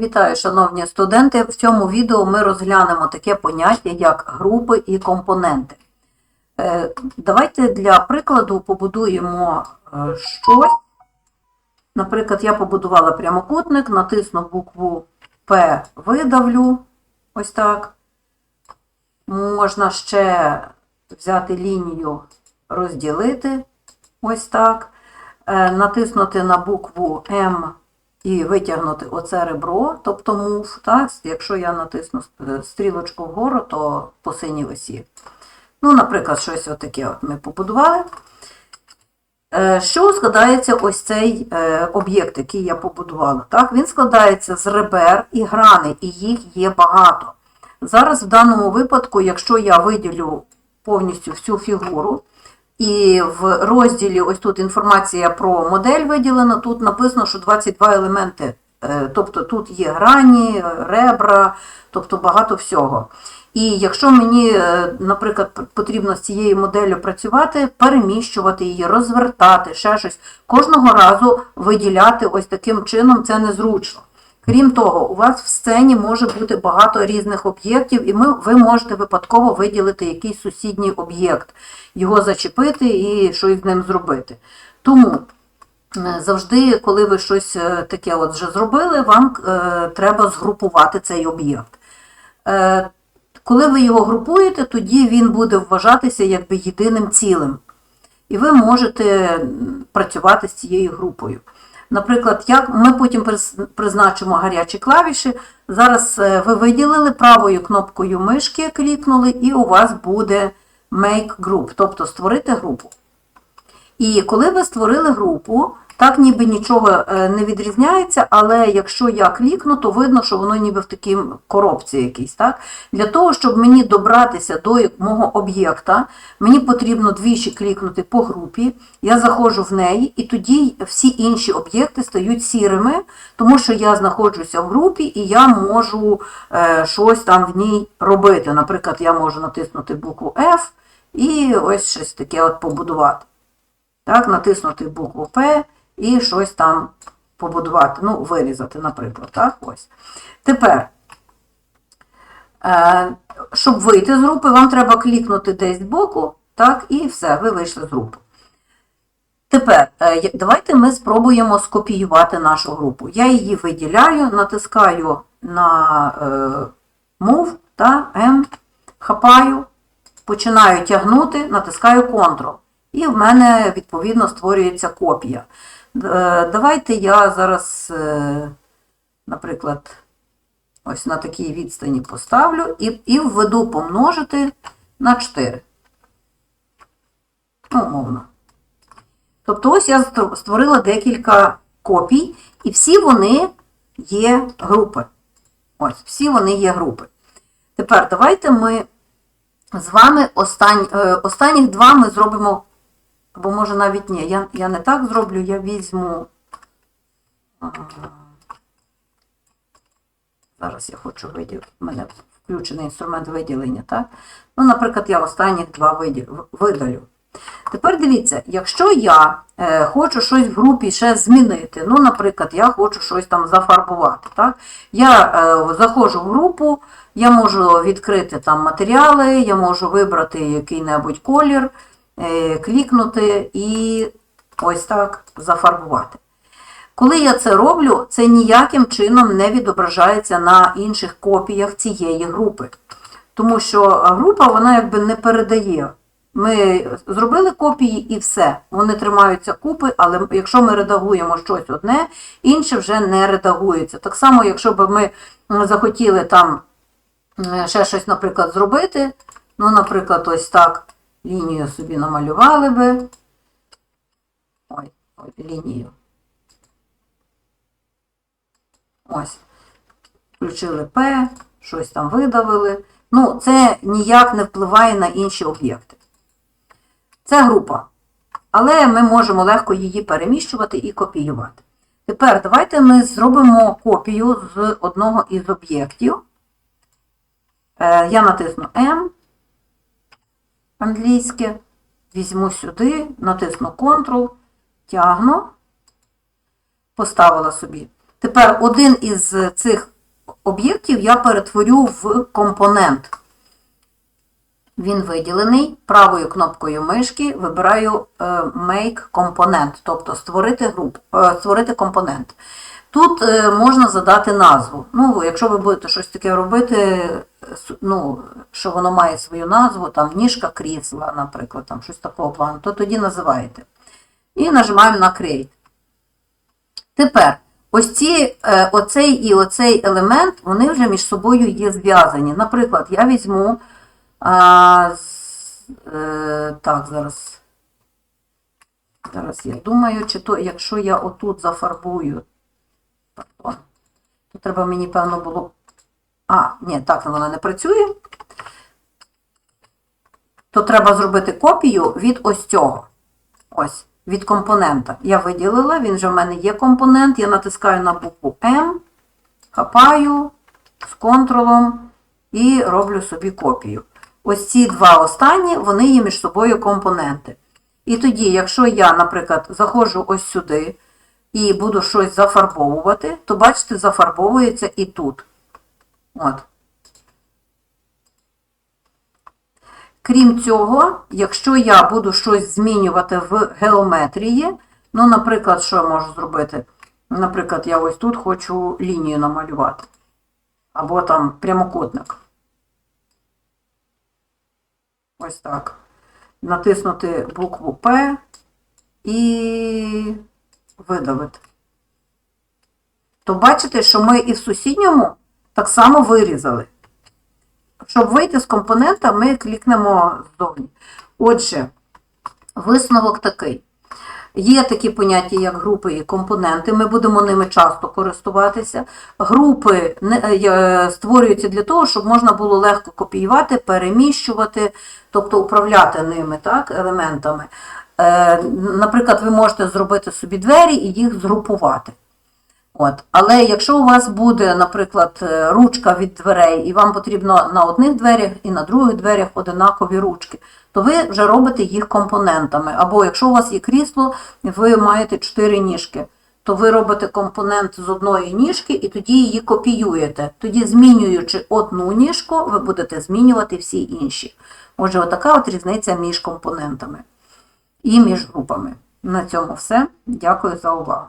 Вітаю, шановні студенти! В цьому відео ми розглянемо таке поняття, як групи і компоненти. Е, Давайте для прикладу побудуємо е, щось. Наприклад, я побудувала прямокутник, натисну букву П, видавлю. Ось так. Можна ще взяти лінію, розділити. Ось так. Е, Натиснути на букву М і витягнути оце ребро, тобто move. Так? Якщо я натисну стрілочку вгору, то по синій осі. Ну, наприклад, щось отаке от ми побудували. Е, Що складається ось цей е, об'єкт, який я побудувала? Так? Він складається з ребер і грани, і їх є багато. Зараз в даному випадку, якщо я виділю повністю всю фігуру, і в розділі ось тут інформація про модель виділена, тут написано, що 22 елементи, е, тобто тут є грані, ребра, тобто багато всього. І якщо мені, е, наприклад, потрібно з цією моделлю працювати, переміщувати її, розвертати, ще щось, кожного разу виділяти ось таким чином це незручно. Крім того, у вас в сцені може бути багато різних об'єктів, і ми, ви можете випадково виділити якийсь сусідній об'єкт, його зачепити і щось з ним зробити. Тому е, завжди, коли ви щось е, таке от вже зробили, вам е, треба згрупувати цей об'єкт. Е, коли ви його групуєте, тоді він буде вважатися якби єдиним цілим. І ви можете працювати з цією групою. Наприклад, як ми потім приз- призначимо гарячі клавіші. Зараз е, ви виділили правою кнопкою мишки, клікнули, і у вас буде Make Group, тобто створити групу. І коли ви створили групу, так ніби нічого е, не відрізняється, але якщо я клікну, то видно, що воно ніби в такій коробці якійсь. Так? Для того, щоб мені добратися до мого об'єкта, мені потрібно двічі клікнути по групі, я заходжу в неї, і тоді всі інші об'єкти стають сірими, тому що я знаходжуся в групі і я можу е, щось там в ній робити. Наприклад, я можу натиснути букву F і ось щось таке от побудувати. Так, натиснути букву П і щось там побудувати, ну, вирізати, наприклад. Так, ось. Тепер, е, щоб вийти з групи, вам треба клікнути десь збоку, так, і все, ви вийшли з групи. Тепер, е, давайте ми спробуємо скопіювати нашу групу. Я її виділяю, натискаю на е, Move та M, хапаю, починаю тягнути, натискаю Ctrl. І в мене, відповідно, створюється копія. Е, Давайте я зараз, е, наприклад, ось на такій відстані поставлю і, і введу помножити на 4. Ну, умовно. Тобто ось я створила декілька копій, і всі вони є групи. Ось, всі вони є групи. Тепер давайте ми з вами остань, е, останніх два ми зробимо, або може навіть ні, я, я не так зроблю, я візьму. Зараз я хочу виділити, в мене включений інструмент виділення, так? Ну, наприклад, я останніх два видалю. Тепер дивіться, якщо я е, хочу щось в групі ще змінити, ну, наприклад, я хочу щось там зафарбувати, так? я е, заходжу в групу, я можу відкрити там матеріали, я можу вибрати який-небудь колір, клікнути і ось так зафарбувати. Коли я це роблю, це ніяким чином не відображається на інших копіях цієї групи. Тому що група вона якби не передає. Ми зробили копії і все. Вони тримаються купи, але якщо ми редагуємо щось одне, інше вже не редагується. Так само, якщо б ми захотіли там е, ще щось, наприклад, зробити, ну, наприклад, ось так лінію собі намалювали би. Ой, ой, лінію. Ось. Включили П, щось там видавили. Ну, це ніяк не впливає на інші об'єкти. Це група. Але ми можемо легко її переміщувати і копіювати. Тепер давайте ми зробимо копію з одного із об'єктів. Е, Я натисну M англійське, візьму сюди, натисну Ctrl, тягну, поставила собі. Тепер один із цих об'єктів я перетворю в компонент. Він виділений. Правою кнопкою мишки вибираю е, Make Component, тобто створити, груп, е, створити компонент. Тут е, можна задати назву. Ну, якщо ви будете щось таке робити, ну, що воно має свою назву, там ніжка крісла, наприклад, там щось такого плану, то тоді називаєте. І нажимаємо на Create. Тепер, ось ці, е, оцей і оцей елемент, вони вже між собою є зв'язані. Наприклад, я візьму. А, е, так, зараз. Зараз я думаю, чи то, якщо я отут зафарбую, то треба мені, певно, було. А, ні, так воно не працює. То треба зробити копію від ось цього. Ось, від компонента. Я виділила, він вже в мене є компонент. Я натискаю на букву М, хапаю з контролом і роблю собі копію. Ось ці два останні, вони є між собою компоненти. І тоді, якщо я, наприклад, заходжу ось сюди і буду щось зафарбовувати, то бачите, зафарбовується і тут. От. Крім цього, якщо я буду щось змінювати в геометрії, ну, наприклад, що я можу зробити? Наприклад, я ось тут хочу лінію намалювати. Або там прямокутник. Ось так. Натиснути букву П і видавити. То бачите, що ми і в сусідньому так само вирізали. Щоб вийти з компонента, ми клікнемо ззовні. Отже, висновок такий. Є такі поняття, як групи і компоненти, ми будемо ними часто користуватися. Групи е, створюються для того, щоб можна було легко копіювати, переміщувати, тобто управляти ними, так, елементами. Е, Наприклад, ви можете зробити собі двері і їх згрупувати. От. Але якщо у вас буде, наприклад, е, ручка від дверей, і вам потрібно на одних дверях і на других дверях одинакові ручки, то ви вже робите їх компонентами. Або якщо у вас є крісло, ви маєте чотири ніжки, то ви робите компонент з одної ніжки і тоді її копіюєте. Тоді, змінюючи одну ніжку, ви будете змінювати всі інші. Отже, отака от різниця між компонентами і між групами. На цьому все. Дякую за увагу.